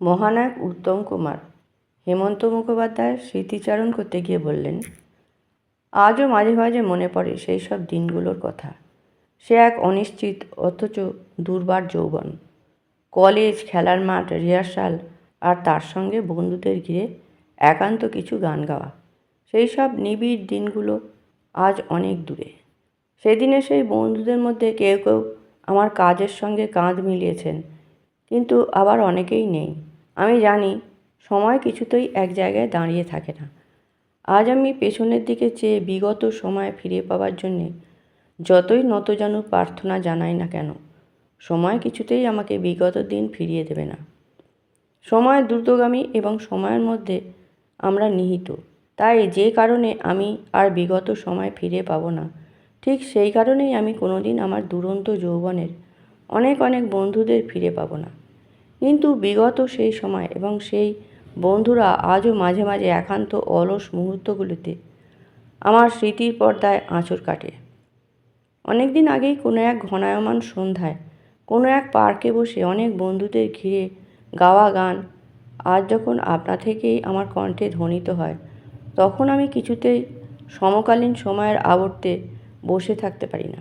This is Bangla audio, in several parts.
মহানায়ক উত্তম কুমার হেমন্ত মুখোপাধ্যায়ের স্মৃতিচারণ করতে গিয়ে বললেন, আজও মাঝে মাঝে মনে পড়ে সেই সব দিনগুলোর কথা। সে এক অনিশ্চিত অথচ দুর্বার যৌবন। কলেজ, খেলার মাঠ, রিহার্সাল আর তার সঙ্গে বন্ধুদের ঘিরে একান্ত কিছু গান গাওয়া। সেই সব নিবিড় দিনগুলো আজ অনেক দূরে। সেদিনে সেই বন্ধুদের মধ্যে কেউ কেউ আমার কাজের সঙ্গে কাঁধ মিলিয়েছেন, কিন্তু আবার অনেকেই নেই। আমি জানি সময় কিছুতেই এক জায়গায় দাঁড়িয়ে থাকে না। আজ আমি পেছনের দিকে চেয়ে বিগত সময় ফিরে পাওয়ার জন্যে যতই নতজানু প্রার্থনা জানাই না কেন, সময় কিছুতেই আমাকে বিগত দিন ফিরিয়ে দেবে না। সময় দ্রুতগামী এবং সময়ের মধ্যে আমরা নিহিত, তাই যে কারণে আমি আর বিগত সময় ফিরে পাবো না, ঠিক সেই কারণেই আমি কোনোদিন আমার দুরন্ত যৌবনের অনেক অনেক বন্ধুদের ফিরে পাবো না। কিন্তু বিগত সেই সময় এবং সেই বন্ধুরা আজও মাঝে মাঝে একান্ত অলস মুহূর্তগুলিতে আমার স্মৃতির পর্দায় আঁচড় কাটে। অনেক দিন আগেই কোনো এক ঘনায়মান সন্ধ্যায় কোনো এক পার্কে বসে অনেক বন্ধুদের ঘিরে গাওয়া গান, আজ যখন আপনা থেকেই আমার কণ্ঠে ধ্বনিত হয়, তখন আমি কিছুতেই সমকালীন সময়ের আবর্তে বসে থাকতে পারি না।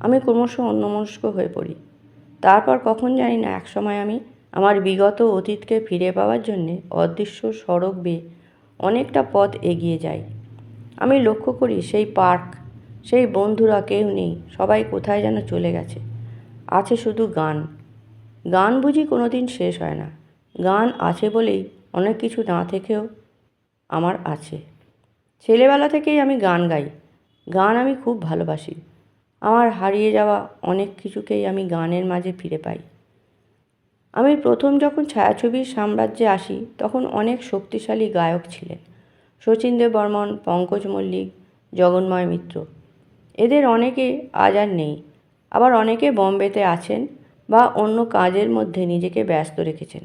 আমি ক্রমশ অন্যমনস্ক হয়ে পড়ি। তারপর কখন জানি না, এক সময় আমি আমার বিগত অতীতকে ফিরে পাওয়ার জন্যে অদৃশ্য সড়ক বেয়ে অনেকটা পথ এগিয়ে যাই। আমি লক্ষ্য করি সেই পার্ক, সেই বন্ধুরা কেউ নেই, সবাই কোথায় যেন চলে গেছে। আছে শুধু গান। গান বুঝি কোনো দিন শেষ হয় না। গান আছে বলেই অনেক কিছু না থেকেও আমার আছে। ছেলেবেলা থেকেই আমি গান গাই। গান আমি খুব ভালোবাসি। আমার হারিয়ে যাওয়া অনেক কিছুকেই আমি গানের মাঝে ফিরে পাই। আমি প্রথম যখন ছায়াছবির সাম্রাজ্যে আসি, তখন অনেক শক্তিশালী গায়ক ছিলেন। শচীন দেব বর্মন, পঙ্কজ মল্লিক, জগন্ময় মিত্র। এদের অনেকে আজ আর নেই। আবার অনেকে বম্বেতে আছেন বা অন্য কাজের মধ্যে নিজেকে ব্যস্ত রেখেছেন।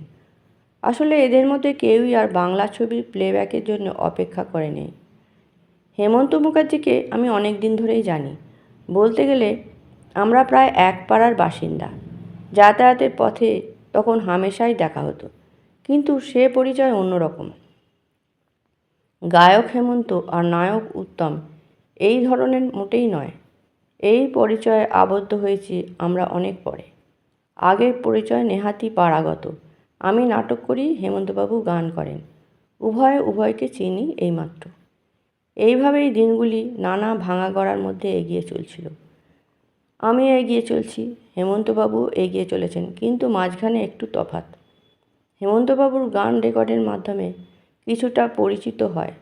আসলে এদের মধ্যে কেউই আর বাংলা ছবির প্লেব্যাকের জন্য অপেক্ষা করে নেই হেমন্ত মুখার্জিকে আমি অনেক দিন ধরেই জানি। বলতে গেলে, আমরা প্রায় এক পাড়ার বাসিন্দা। যাতায়াতের পথে তখন হামেশাই দেখা হতো। কিন্তু সে পরিচয় অন্যরকম। গায়ক হেমন্ত আর নায়ক উত্তম এই ধরনের মোটেই নয়। এই পরিচয়ে আবদ্ধ হয়েছি আমরা অনেক পরে। আগের পরিচয় নেহাতি পাড়াগত আমি নাটক করি, হেমন্তবাবু গান করেন। উভয়ে উভয়কে চিনি এইমাত্র। এইভাবেই দিনগুলি নানা ভাঙা গড়ার মধ্যে এগিয়ে চলছিল। আমি এগিয়ে চলছি। হেমন্তবাবু এগিয়ে চলেছেন, কিন্তু মাঝখানে একটু তফাৎ। হেমন্তবাবুর গান রেকর্ডের মাধ্যমে কিছুটা পরিচিত হয়।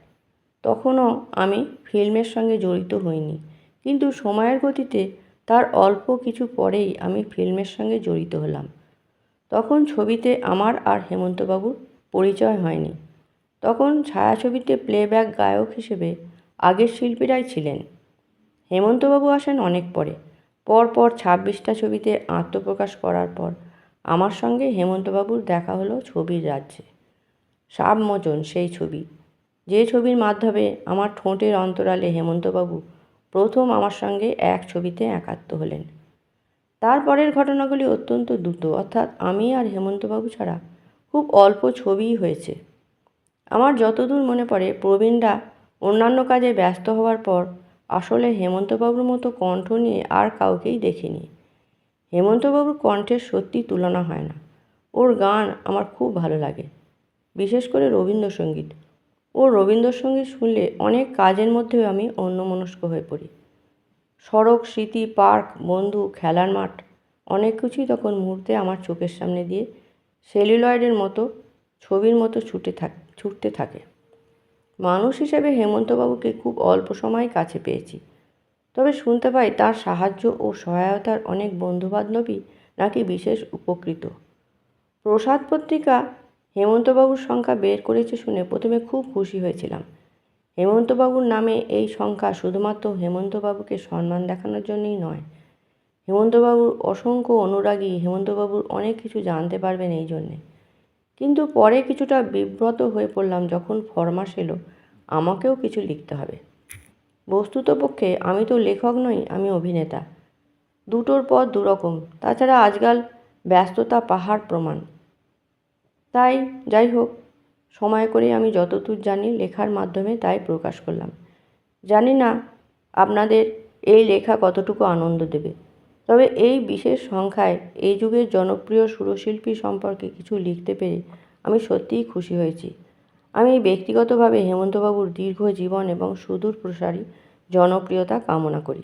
তখনও আমি ফিল্মের সঙ্গে জড়িত হইনি, কিন্তু সময়ের গতিতে তার অল্প কিছু পরেই আমি ফিল্মের সঙ্গে জড়িত হলাম। তখন ছবিতে আমার আর হেমন্তবাবুর পরিচয় হয়নি। তখন ছায়াছবিতে প্লেব্যাক গায়ক হিসেবে আগের শিল্পীরাই ছিলেন। হেমন্তবাবু আসেন অনেক পরে। পরপর ছাব্বিশটা ছবিতে আত্মপ্রকাশ করার পর আমার সঙ্গে হেমন্তবাবুর দেখা হলো ছবির রাজ্যে। সাবমোচন সেই ছবি। যে ছবির মাধ্যমে আমার ঠোঁটের অন্তরালে হেমন্তবাবু প্রথম আমার সঙ্গে এক ছবিতে একাত্ম হলেন। তারপরের ঘটনাগুলি অত্যন্ত দ্রুত, অর্থাৎ আমি আর হেমন্তবাবু ছাড়া খুব অল্প ছবিই হয়েছে। আমার যতদূর মনে পড়ে, প্রবীণরা অন্যান্য কাজে ব্যস্ত হওয়ার পর আসলে হেমন্তবাবুর মতো কণ্ঠ নিয়ে আর কাউকেই দেখিনি। হেমন্তবাবুর কণ্ঠের সত্যি তুলনা হয় না। ওর গান আমার খুব ভালো লাগে, বিশেষ করে রবীন্দ্রসঙ্গীত। ও রবীন্দ্রসঙ্গীত শুনলে অনেক কাজের মধ্যেও আমি অন্যমনস্ক হয়ে পড়ি। সড়ক, স্মৃতি, পার্ক, বন্ধু, খেলার মাঠ, অনেক কিছুই তখন মুহূর্তে আমার চোখের সামনে দিয়ে সেলুলয়েডের মতো, ছবির মতো ছুটে থাক, ছুটতে থাকে। মানুষ হিসেবে হেমন্তবাবুকে খুব অল্প সময় কাছে পেয়েছি। তবে শুনতে পাই তার সাহায্য ও সহায়তার অনেক বন্ধুবান্ধবই নাকি বিশেষ উপকৃত। প্রসাদ পত্রিকা হেমন্তবাবুর সংখ্যা বের করেছে শুনে প্রথমে খুব খুশি হয়েছিলাম। হেমন্তবাবুর নামে এই সংখ্যা শুধুমাত্র হেমন্তবাবুকে সম্মান দেখানোর জন্যই নয়। হেমন্তবাবুর অসংখ্য অনুরাগী হেমন্তবাবুর অনেক কিছু জানতে পারবেন এই জন্যে। কিন্তু পরে কিছুটা বিব্রত হয়ে পড়লাম যখন ফরমাস এলো, আমাকেও কিছু লিখতে হবে। বস্তুত পক্ষে আমি তো লেখক নই, আমি অভিনেতা। দুটোর পর দুরকম, তাছাড়া আজকাল ব্যস্ততা পাহাড় প্রমাণ। তাই যাই হোক, সময় করে আমি যতদূর জানি লেখার মাধ্যমে তাই প্রকাশ করলাম। জানি না আপনাদের এই লেখা কতটুকু আনন্দ দেবে। তবে এই বিশেষ সংখ্যায় এই যুগের জনপ্রিয় সুরশিল্পী সম্পর্কে কিছু লিখতে পেরে আমি সত্যিই খুশি হয়েছি। আমি ব্যক্তিগতভাবে হেমন্তবাবুর দীর্ঘ জীবন এবং সুদূর প্রসারী জনপ্রিয়তা কামনা করি।